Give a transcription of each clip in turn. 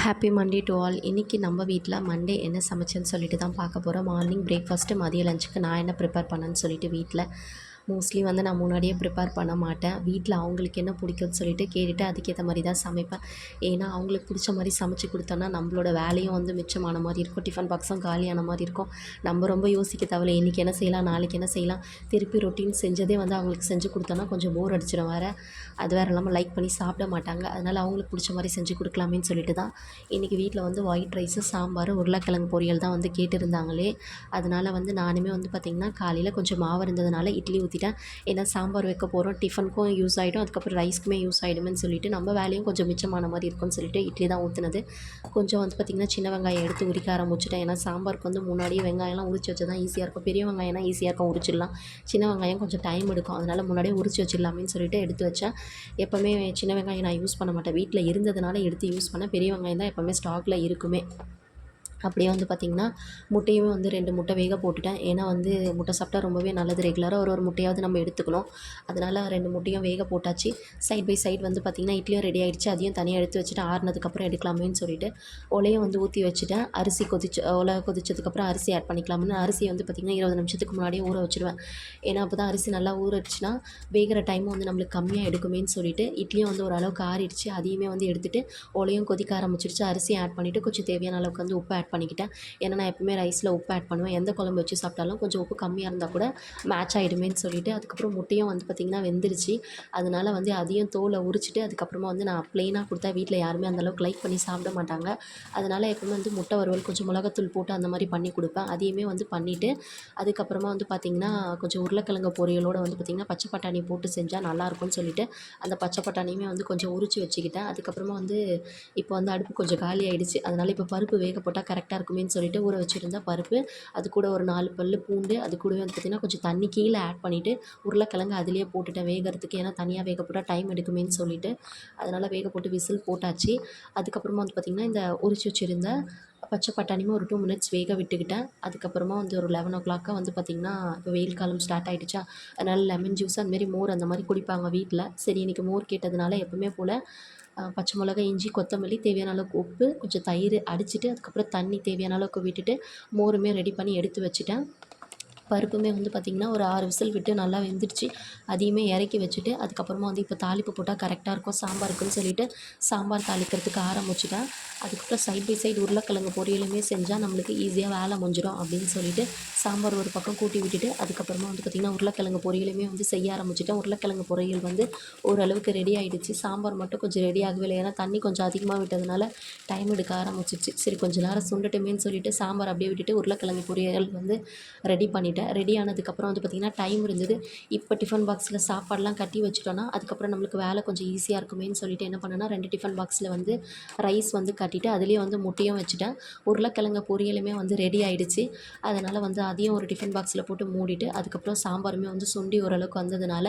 Happy Monday to all இன்றைக்கி நம்ம வீட்டில் மண்டே என்ன சமைச்சேன்னு சொல்லிட்டு தான் பார்க்க போகிறோம் மார்னிங் பிரேக்ஃபாஸ்ட்டு மதிய லஞ்சுக்கு நான் என்ன ப்ரிப்பேர் பண்ணேன்னு சொல்லிட்டு வீட்டில் மோஸ்ட்லி வந்து நான் முன்னாடியே ப்ரிப்பேர் பண்ண மாட்டேன். வீட்டில் அவங்களுக்கு என்ன பிடிக்கும்னு சொல்லிட்டு கேட்டுட்டு அதுக்கேற்ற மாதிரி தான் சமைப்பேன். ஏன்னா அவங்களுக்கு பிடிச்ச மாதிரி சமைச்சு கொடுத்தோன்னா நம்மளோட வேலையும் வந்து மிச்சமான மாதிரி இருக்கும். டிஃபன் பாக்ஸும் காலியான மாதிரி இருக்கும். நம்ம ரொம்ப யோசிக்க தேவையில்ல. இன்றைக்கி என்ன செய்யலாம்? நாளைக்கு என்ன செய்யலாம்? திருப்பி ரொட்டீன் செஞ்சதே வந்து அவங்களுக்கு செஞ்சு கொடுத்தோன்னா கொஞ்சம் போர் அடிச்சிடும் வேறு. அது வேறு இல்லாமல் லைக் பண்ணி சாப்பிட மாட்டாங்க. அதனால் அவங்களுக்கு பிடிச்ச மாதிரி செஞ்சு கொடுக்கலாமேன்னு சொல்லிட்டு தான் இன்றைக்கி வீட்டில் வந்து ஒயிட் ரைஸு சாம்பார் உருளைக்கிழங்கு பொரியல் தான் வந்து கேட்டிருந்தாங்களே. அதனால் வந்து நானுமே வந்து பார்த்திங்கன்னா காலையில் கொஞ்சம் மாவு இருந்ததுனால இட்லி ஊற்றி வச்சுக்கிட்டேன் ஏன்னா சாம்பார் வைக்க போகிறோம் டிஃபனுக்கும் யூஸ் ஆகிடும் அதுக்கப்புறம் ரைஸ்க்குமே யூஸ் ஆகிடும்னு சொல்லிட்டு நம்ம வேலையும் கொஞ்சம் மிச்சமான மாதிரி இருக்கும்னு சொல்லிட்டு இட்லி தான் ஊற்றுனது கொஞ்சம் வந்து பார்த்திங்கன்னா சின்ன வெங்காயம் எடுத்து உரிக்க ஆரம்பிச்சிட்டேன். ஏன்னா சாம்பாருக்கு வந்து முன்னாடியே வெங்காயம்லாம் உரிச்சு வச்சதான் ஈஸியாக இருக்கும். பெரிய வெங்காயம்னா ஈஸியாக இருக்கும் உரிச்சிடலாம். சின்ன வெங்காயம் கொஞ்சம் டைம் எடுக்கும். அதனால் முன்னாடியே உரிச்சு வச்சிடலாமேன்னு சொல்லிட்டு எடுத்து வச்சேன் எப்போவுமே சின்ன வெங்காயம் நான் யூஸ் பண்ண மாட்டேன். வீட்டில் இருந்ததுனால எடுத்து யூஸ் பண்ணேன். பெரிய வெங்காயம் தான் எப்போவுமே ஸ்டாக்கில் இருக்குமே. அப்படியே வந்து பார்த்திங்கன்னா முட்டையுமே வந்து ரெண்டு முட்டை வேக போட்டுட்டேன். ஏன்னா வந்து முட்டை சாப்பிட்டா ரொம்பவே நல்லது. ரெகுலராக ஒரு ஒரு முட்டையாவது நம்ம எடுத்துக்கணும். அதனால் ரெண்டு முட்டையும் வேக போட்டாச்சு. சைட் பை சைட் வந்து பார்த்திங்கன்னா இட்லியும் ரெடி ஆகிடுச்சு அதையும் தனியாக எடுத்து வச்சுட்டு ஆறுனதுக்கப்புறம் எடுக்கலாமேன்னு சொல்லிட்டு ஒலையை வந்து ஊற்றி வச்சுட்டேன். அரிசி கொதிச்சு ஒலை கொதிச்சதுக்கப்புறம் அரிசி ஆட் பண்ணிக்கலாம்னு. அரிசி வந்து பார்த்திங்கன்னா இருபது நிமிஷத்துக்கு முன்னாடியே ஊற வச்சுருவேன். ஏன்னா அப்போ தான் அரிசி நல்லா ஊறிடுச்சுன்னா வேகிற டைம் வந்து நம்மளுக்கு கம்மியாக எடுக்குமேன்னு சொல்லிட்டு இட்லியும் வந்து ஓரளவுக்கு ஆறிடுச்சு. அதையுமே வந்து எடுத்துகிட்டு ஒலையும் கொதிக்க ஆரம்பிச்சிருச்சு. அரிசியும் ஆட் பண்ணிவிட்டு கொஞ்சம் தேவையான அளவுக்கு வந்து உப்பு ஆட் பண்ணிக்கிட்டேன். ஏன்னா நான் எப்பவுமே ரைஸில் உப்பு ஆட் பண்ணுவேன். எந்த குழம்பு வச்சு சாப்பிட்டாலும் கொஞ்சம் உப்பு கம்மியாக இருந்தால் கூட மேட்ச் ஆகிடுமேன்னு சொல்லிட்டு அதுக்கப்புறம் முட்டையும் வந்து பார்த்திங்கன்னா வெந்துருச்சு. அதனால வந்து அதையும் தோலை உரிச்சிட்டு அதுக்கப்புறமா வந்து நான் ப்ளெயினாக கொடுத்தா வீட்டில் யாருமே அந்தளவுக்கு லைக் பண்ணி சாப்பிட மாட்டாங்க. அதனால் எப்பவுமே வந்து முட்டை வறுவல் கொஞ்சம் மிளகாத்தூள் போட்டு அந்த மாதிரி பண்ணி கொடுப்பேன். அதையுமே வந்து பண்ணிவிட்டு அதுக்கப்புறமா வந்து பார்த்திங்கன்னா கொஞ்சம் உருளைக்கிழங்கு பொரியலோடு வந்து பார்த்திங்கன்னா பச்சை பட்டாணி போட்டு செஞ்சால் நல்லாயிருக்கும்னு சொல்லிட்டு அந்த பச்சை பட்டாணியுமே வந்து கொஞ்சம் உரிச்சு வச்சுக்கிட்டேன். அதுக்கப்புறமா வந்து இப்போ வந்து அடுப்பு கொஞ்சம் காலி ஆகிடுச்சு அதனால் இப்போ பருப்பு வேக போட்டால் கரெக்ட் கரெக்டாக இருக்குமேன்னு சொல்லிட்டு ஊற வச்சுருந்தா பருப்பு அது கூட ஒரு நாலு பல் பூண்டு அது கூடவே வந்து பார்த்திங்கன்னா கொஞ்சம் தண்ணி கீழே ஆட் பண்ணிவிட்டு உருளைக்கிழங்கு அதிலே போட்டுட்டேன் வேகிறதுக்கு. ஏன்னா தனியாக வேக போட்டால் டைம் எடுக்குமேன்னு சொல்லிட்டு அதனால் வேக போட்டு விசில் போட்டாச்சு. அதுக்கப்புறமா வந்து பார்த்திங்கன்னா இந்த உரிச்சு வச்சுருந்த பச்சை பட்டாணியுமே ஒரு டூ மினிட்ஸ் வேக விட்டுக்கிட்டேன். அதுக்கப்புறமா வந்து ஒரு லெவன் ஓ கிளாக்காக வந்து பார்த்திங்கன்னா இப்போ வெயில் காலம் ஸ்டார்ட் ஆகிடுச்சா அதனால் லெமன் ஜூஸ் அந்தமாரி மோர் அந்த மாதிரி குடிப்பாங்க வீட்டில் சரி இன்றைக்கி மோர் கேட்டதுனால எப்பவுமே போல் பச்சை மிளகா இஞ்சி கொத்தமல்லி தேவையான அளவுக்கு உப்பு கொஞ்சம் தயிர் அடிச்சிட்டு அதுக்கப்புறம் தண்ணி தேவையான அளவுக்கு விட்டுட்டு மோருமே ரெடி பண்ணி எடுத்து வச்சுட்டேன். பருப்புமே வந்து பார்த்திங்கன்னா ஒரு ஆறு விசில் விட்டு நல்லா வெந்துடுச்சு. அதையுமே இறக்கி வச்சுட்டு அதுக்கப்புறமா வந்து இப்போ தாளிப்பு போட்டால் கரெக்டாக இருக்கும் சாம்பாருக்குன்னு சொல்லிட்டு சாம்பார் தாளிக்கிறதுக்கு ஆரம்பிச்சிட்டேன். அதுக்கப்புறம் சைட் பை சைடு உருளைக்கிழங்கு பொரியலுமே செஞ்சால் நம்மளுக்கு ஈஸியாக வேலை முடிஞ்சிடும் அப்படின்னு சொல்லிட்டு சாம்பார் ஒரு பக்கம் கூட்டி விட்டுட்டு அதுக்கப்புறமா வந்து பார்த்திங்கன்னா உருளைக்கிழங்கு பொரியலுமே வந்து செய்ய ஆரம்பிச்சிட்டேன். உருளைக்கிழங்கு பொரியல் வந்து ஓரளவுக்கு ரெடி ஆகிடுச்சு சாம்பார் மட்டும் கொஞ்சம் ரெடி ஆகவே இல்லை ஏன்னா தண்ணி கொஞ்சம் அதிகமாக விட்டதுனால டைம் எடுக்க ஆரம்பிச்சிச்சு சரி கொஞ்சம் நேரம் சுண்டட்டுமேன்னு சொல்லிட்டு சாம்பார் அப்படியே விட்டுட்டு உருளைக்கிழங்கு பொரியல் வந்து ரெடி பண்ணிட்டேன். பண்ணிட்டேன். ரெடி ஆனதுக்கப்புறம் வந்து பார்த்திங்கன்னா டைம் இருந்தது. இப்போ டிஃபன் பாக்ஸில் சாப்பாடெலாம் கட்டி வச்சுட்டோன்னா அதுக்கப்புறம் நம்மளுக்கு வேலை கொஞ்சம் ஈஸியாக இருக்குமேன்னு சொல்லிட்டு என்ன பண்ணேன்னா ரெண்டு டிஃபன் பாக்ஸில் வந்து ரைஸ் வந்து கட்டிட்டு அதுலேயே வந்து முட்டையும் வச்சுட்டேன். உருளைக்கிழங்கு பொரியலுமே வந்து ரெடி ஆகிடுச்சு அதனால் வந்து அதையும் ஒரு டிஃபன் பாக்ஸில் போட்டு மூடிட்டு அதுக்கப்புறம் சாம்பாருமே வந்து சுண்டி ஓரளவுக்கு வந்ததுனால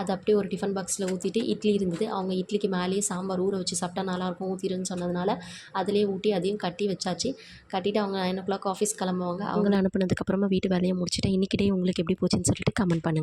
அதை அப்படியே ஒரு டிஃபன் பாக்ஸில் ஊற்றிட்டு இட்லி இருந்தது. அவங்க இட்லிக்கு மேலேயே சாம்பார் ஊற வச்சு சாப்பிட்டா நல்லாயிருக்கும் ஊற்றிடுன்னு சொன்னதுனால அதிலே ஊட்டி அதையும் கட்டி வச்சாச்சு. கட்டிட்டு அவங்க நைன் ஓ கிளாக் ஆஃபீஸ் கிளம்புவாங்க அவங்கள அனுப்புனதுக்கப்புறமா வீட்டு வேலையை முடிச்சுட்டு இன்றைக்கி டே உங்களுக்கு எப்படி போச்சுன்னு சொல்லிட்டு கமெண்ட் பண்ணுங்கள்